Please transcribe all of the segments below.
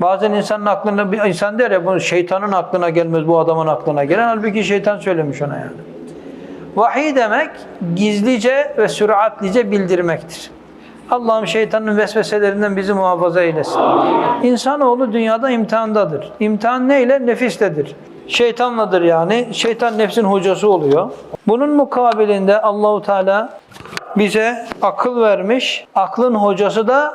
Bazen insanın aklına, bir insan der ya bu şeytanın aklına gelmez, bu adamın aklına gelen. Halbuki şeytan söylemiş ona yani. Vahiy demek gizlice ve süratlice bildirmektir. Allah'ım şeytanın vesveselerinden bizi muhafaza eylesin. İnsanoğlu dünyada imtihandadır. İmtihan neyle? Nefisledir. Şeytanladır yani. Şeytan nefsin hocası oluyor. Bunun mukabilinde Allahu Teala bize akıl vermiş. Aklın hocası da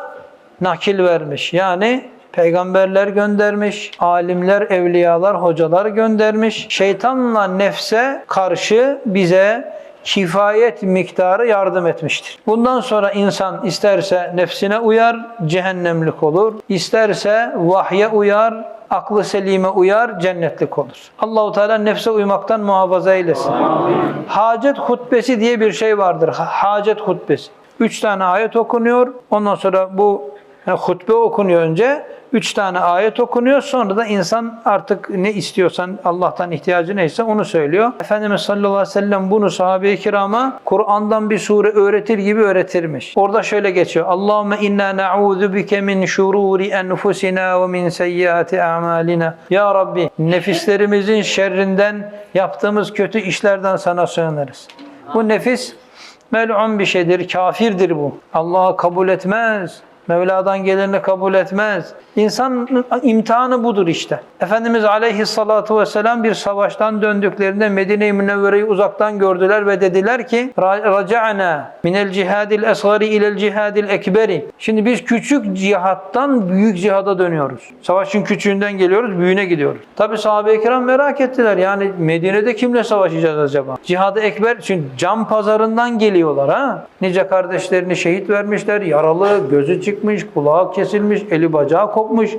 nakil vermiş. Yani peygamberler göndermiş, alimler, evliyalar, hocalar göndermiş. Şeytanla nefse karşı bize kifayet miktarı yardım etmiştir. Bundan sonra insan isterse nefsine uyar, cehennemlik olur. İsterse vahye uyar, aklı selime uyar, cennetlik olur. Allahu Teala nefse uymaktan muhafaza eylesin. Hacet hutbesi diye bir şey vardır. Ha- Hacet hutbesi. Üç tane ayet okunuyor. Ondan sonra bu yani hutbe okunuyor önce. Üç tane ayet okunuyor. Sonra da insan artık ne istiyorsan Allah'tan ihtiyacı neyse onu söylüyor. Efendimiz sallallahu aleyhi ve sellem bunu sahabe-i kirama Kur'an'dan bir sure öğretir gibi öğretirmiş. Orada şöyle geçiyor. Allahümme inna na'udhu bike min şururi enfusina ve min seyyiati a'malina. Ya Rabbi nefislerimizin şerrinden yaptığımız kötü işlerden sana sığınırız. Bu nefis mel'un bir şeydir, kafirdir bu. Allah'ı kabul etmez. Mevla'dan geleni kabul etmez. İnsanın imtihanı budur işte. Efendimiz aleyhissalatu vesselam bir savaştan döndüklerinde Medine-i Münevvere'yi uzaktan gördüler ve dediler ki raca'na minel cihadil esgari ilel cihadil ekberi. Şimdi biz küçük cihattan büyük cihada dönüyoruz. Savaşın küçüğünden geliyoruz, büyüğüne gidiyoruz. Tabi sahabe-i kiram merak ettiler. Yani Medine'de kimle savaşacağız acaba? Cihadı ekber, çünkü cam pazarından geliyorlar ha. Nice kardeşlerini şehit vermişler, yaralı, gözü çıkmış, kulağı kesilmiş, eli bacağı kopmuş.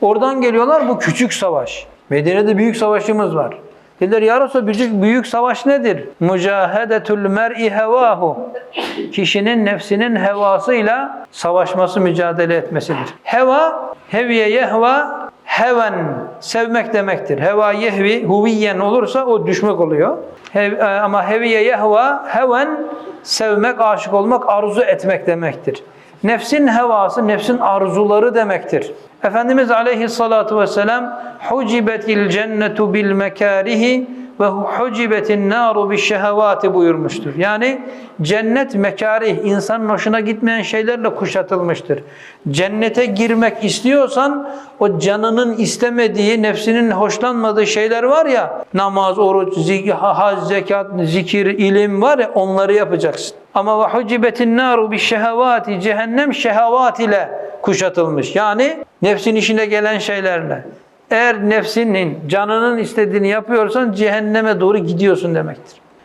Oradan geliyorlar bu küçük savaş. Medine'de büyük savaşımız var. Dediler ya Resulallah büyük, savaş nedir? Mücahedetül mer'i hevahu. Kişinin nefsinin hevasıyla savaşması, mücadele etmesidir. Heva, heviye yehva, heven, sevmek demektir. Heva yehvi, huviyen olursa o düşmek oluyor. Hev- e, ama heviye yehva, heven, sevmek, aşık olmak, arzu etmek demektir. Nefsin hevası, nefsin arzuları demektir. Efendimiz aleyhissalatu vesselam hucibetil cennetu bil mekarihi ve hucibetin naru bis şehevati buyurmuştur. Yani cennet mekarih, insanın hoşuna gitmeyen şeylerle kuşatılmıştır. Cennete girmek istiyorsan o canının istemediği, nefsinin hoşlanmadığı şeyler var ya, namaz, oruç, zik- hac, zekat, zikir, ilim var ya onları yapacaksın. Ama ve hucibetin naru bis şehevati cehennem şehevat ile kuşatılmış. Yani nefsin işine gelen şeylerle. Eğer nefsinin, canının istediğini yapıyorsan cehenneme doğru gidiyorsun demektir.